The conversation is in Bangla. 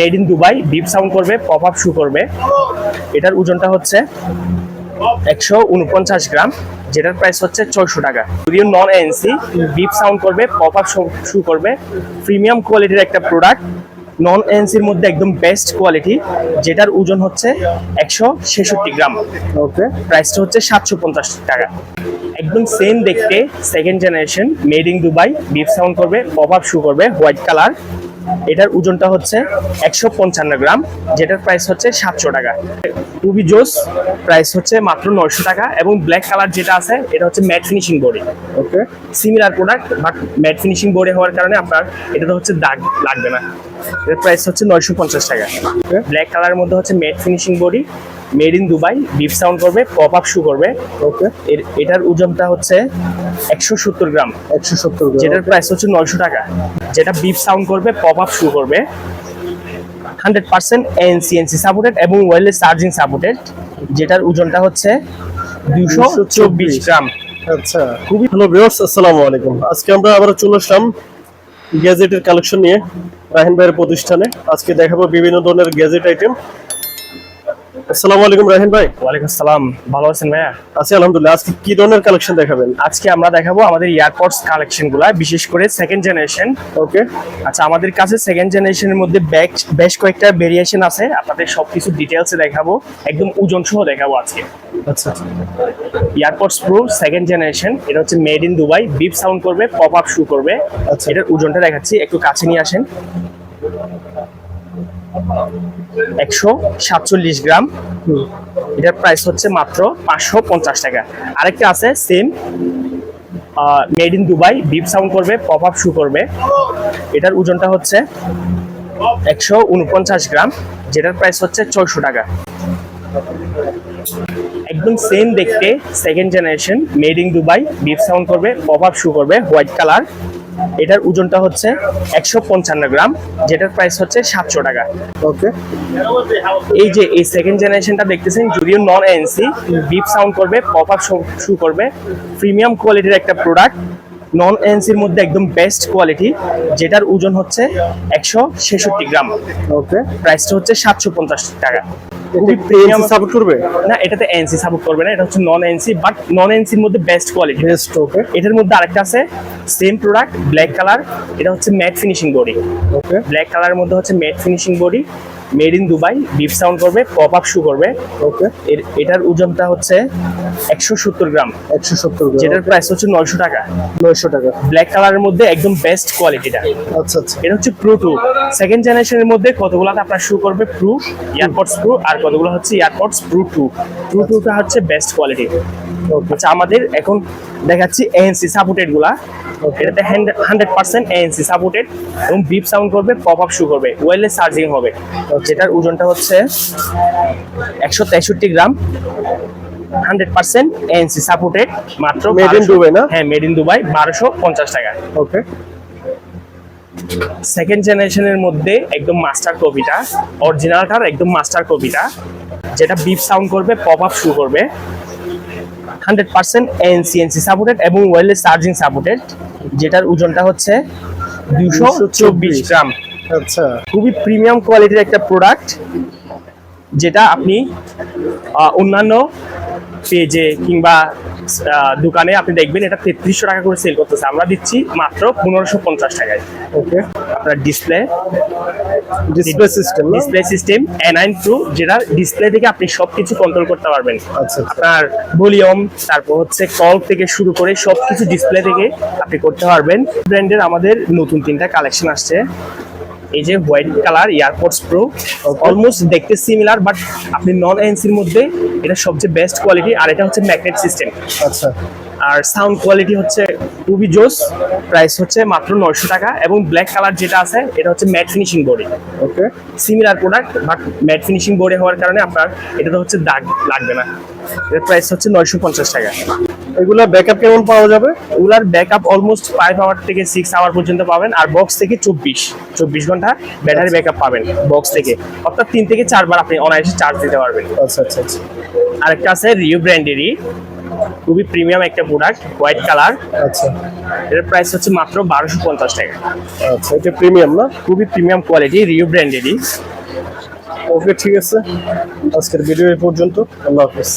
Made in Dubai deep sound করবে পপ আপ শু করবে। এটার ওজনটা হচ্ছে একশো উনপঞ্চাশ গ্রাম যেটার প্রাইস হচ্ছে ছয়শো টাকা। যদিও নন এনসি ডিপ সাউন্ড করবে পপ আপ শু করবে। প্রিমিয়াম কোয়ালিটির একটা প্রোডাক্ট নন এনসির মধ্যে একদম বেস্ট কোয়ালিটি যেটার ওজন হচ্ছে একশো ছেষট্টি গ্রাম। ওকে প্রাইসটা হচ্ছে সাতশো পঞ্চাশ টাকা। একদম সেম দেখতে second generation made in Dubai deep sound করবে পপ আপ শু করবে হোয়াইট কালার এটার ওজনটা হচ্ছে একশো পঞ্চান্ন গ্রাম যেটার প্রাইস হচ্ছে সাতশো টাকা। টুবি জোস প্রাইস হচ্ছে মাত্র নয়শো টাকা এবং ব্ল্যাক কালার যেটা আছে এটা হচ্ছে matte finishing body okay similar product but matte finishing বোর্ডে হওয়ার কারণে আপনার এটাতে হচ্ছে দাগ লাগবে না। এটার প্রাইস হচ্ছে নয়শো পঞ্চাশ টাকা। ব্ল্যাক কালারের মধ্যে হচ্ছে matte finishing body made in Dubai deep sound করবে পপ আপ শু করবে। ওকে এর এটার ওজনটা হচ্ছে একশো সত্তর গ্রাম। একশো সত্তর যেটার প্রাইস হচ্ছে নয়শো টাকা। যেটা বিপ সাউন্ড করবে পপ আপ শু করবে hundred percent ENC ENC supported এবং ওয়েলেস চার্জিং সাপোর্টেড যেটার ওজনটা হচ্ছে দুশো চব্বিশ গ্রাম। আচ্ছা। খুবই ভালো ভিউয়ার্স আসসালামু আলাইকুম। আজকে আমরা আবার চলে আসলাম গ্যাজেটের কালেকশন নিয়ে রাহিন ভাইয়ের প্রতিষ্ঠানে। আজকে দেখাবো বিভিন্ন ধরনের গ্যাজেট আইটেম আসসালামু আলাইকুম রাহিন ভাই। ওয়ালাইকুম আসসালাম। ভালো আছেন ভাইয়া? আছি আলহামদুলিল্লাহ। আজকে কি ধরনের কালেকশন দেখাবেন? আজকে আমরা দেখাবো আমাদের এয়ারপডস কালেকশনগুলা বিশেষ করে সেকেন্ড জেনারেশন ওকে আচ্ছা আমাদের কাছে সেকেন্ড জেনারেশনের মধ্যে ব্যাক বেশ কয়েকটা ভেরিয়েশন আছে। আপনাদের সবকিছু ডিটেলসে দেখাবো। একদম ওজন সহ দেখাবো আজকে। আচ্ছা। এয়ারপডস প্রো সেকেন্ড জেনারেশন এটা হচ্ছে made in Dubai beep sound করবে পপ আপ শু করবে। আচ্ছা। এটার ওজনটা দেখাচ্ছি একটু কাছে নিয়ে আসেন। একশো সাতচল্লিশ গ্রাম। এটার প্রাইস হচ্ছে মাত্র পাঁচশো পঞ্চাশ টাকা। আরেকটা আছে same made in Dubai deep sound করবে পপ আপ শু করবে। এটার ওজনটা হচ্ছে একশো উনপঞ্চাশ গ্রাম, যেটার প্রাইস হচ্ছে ছয়শো টাকা। একদম সেম দেখতে second generation made in Dubai deep sound করবে পপ আপ শু করবে হোয়াইট কালার এটার ওজনটা হচ্ছে একশো পঞ্চান্ন গ্রাম যেটার প্রাইস হচ্ছে সাতশো টাকা। ওকে এই যে এই সেকেন্ড জেনারেশনটা দেখতেছেন যদিও নন এনসি ডিপ সাউন্ড করবে পপ আপ শু করবে। প্রিমিয়াম কোয়ালিটির একটা প্রোডাক্ট নন এনসির মধ্যে একদম বেস্ট কোয়ালিটি যেটার ওজন হচ্ছে একশো ছেষট্টি গ্রাম। ওকে প্রাইসটা হচ্ছে সাতশো পঞ্চাশ টাকা। সাপোর্ট করবে? না এটাতে এনসি সাপোর্ট করবে না এটা হচ্ছে নন এনসি বাট নন এনসির মধ্যে বেস্ট কোয়ালিটি বেস্ট ওকে এটার মধ্যে আরেকটা আছে সেম প্রোডাক্ট ব্ল্যাক কালার এটা হচ্ছে matte finishing body okay black কালারের মধ্যে হচ্ছে matte finishing body made in Dubai deep sound করবে পপ আপ শু করবে। ওকে এটার ওজনটা হচ্ছে একশো সত্তর গ্রাম। একশো সত্তর যেটার প্রাইস হচ্ছে নয়শো টাকা। নয়শো টাকা। ব্ল্যাক কালারের মধ্যে একদম বেস্ট কোয়ালিটিটা আচ্ছা আচ্ছা। এটা হচ্ছে প্রো টু সেকেন্ড জেনারেশনের মধ্যে কতগুলোতে আপনার শু করবে? প্রো এয়ারপডস প্রো আর কতগুলো হচ্ছে এয়ারপডস প্রো টু প্রো টুটা হচ্ছে বেস্ট কোয়ালিটি আচ্ছা আমাদের এখন দেখাচ্ছি এএনসি সাপোর্টেডগুলা। এটাতে হান্ড্রেড পার্সেন্ট এএনসি সাপোর্টেড এবং বিপ সাউন্ড করবে পপ আপ শু করবে ওয়েলেস চার্জিং হবে। যেটার ওজনটা হচ্ছে একশো তেষট্টি gram hundred percent ANC supported মাত্র in 1200 Dubai না? হ্যাঁ মেড ইন দুবাই বারোশো পঞ্চাশ টাকা। ওকে সেকেন্ড জেনারেশনের মধ্যে একদম মাস্টার কপিটা অরিজিনালটার একদম মাস্টার কপিটা যেটা বিপ সাউন্ড করবে পপ আপ শু করবে hundred percent ENC ENC supported এবং ওয়েলেস চার্জিং সাপোর্টেড যেটার ওজনটা হচ্ছে দুশো চব্বিশ গ্রাম। আচ্ছা। খুবই প্রিমিয়াম কোয়ালিটির একটা প্রোডাক্ট যেটা আপনি অন্যান্য পেজে কিংবা দোকানে আপনি দেখবেন এটা তেত্রিশশো টাকা করে সেল করতেছে। আমরা দিচ্ছি মাত্র পনেরোশো পঞ্চাশ টাকায়। ওকে আপনার display display system display system A nine pro যেটা ডিসপ্লে থেকে আপনি সবকিছু কন্ট্রোল করতে পারবেন। আচ্ছা আচ্ছা। আপনার ভলিউম তারপর হচ্ছে কল থেকে শুরু করে সবকিছু ডিসপ্লে থেকে আপনি করতে পারবেন। ব্র্যান্ডের আমাদের নতুন তিনটা কালেকশন আসছে। এই যে white colour AirPods pro almost দেখতে সিমিলার বাট আপনি নন এনসির মধ্যে এটা সবচেয়ে বেস্ট কোয়ালিটি আর এটা হচ্ছে ম্যাগনেট সিস্টেম আচ্ছা। আর সাউন্ড কোয়ালিটি হচ্ছে খুবই জোস প্রাইস হচ্ছে মাত্র নয়শো টাকা এবং ব্ল্যাক কালার যেটা আছে এটা হচ্ছে matte finishing body okay. Similar product but matte finishing বোর্ডে হওয়ার কারণে আপনার এটাতে হচ্ছে দাগ লাগবে না। এর প্রাইস হচ্ছে নয়শো পঞ্চাশ টাকা। এগুলা ব্যাকআপ কেমন পাওয়া যাবে? ওগুলার ব্যাকআপ অলমোস্ট ফাইভ আওয়ার থেকে সিক্স আওয়ার পর্যন্ত পাবেন আর বক্স থেকে চব্বিশ চব্বিশ ঘণ্টা ব্যাটারি ব্যাকআপ পাবেন বক্স থেকে। অর্থাৎ তিন থেকে চারবার আপনি অনায়াসে চার্জ দিতে পারবেন। আচ্ছা আচ্ছা আচ্ছা। আরেকটা আছে রিও ব্র্যান্ডেরই খুবই প্রিমিয়াম একটা প্রোডাক্ট হোয়াইট কালার আচ্ছা। এর প্রাইস হচ্ছে মাত্র বারোশো পঞ্চাশ টাকা। আচ্ছা এটা প্রিমিয়াম না? খুবই প্রিমিয়াম কোয়ালিটি রিউ ব্র্যান্ডেরই ওকে ঠিক আছে। আজকের ভিডিও এই পর্যন্ত। আল্লাহ হাফিজ।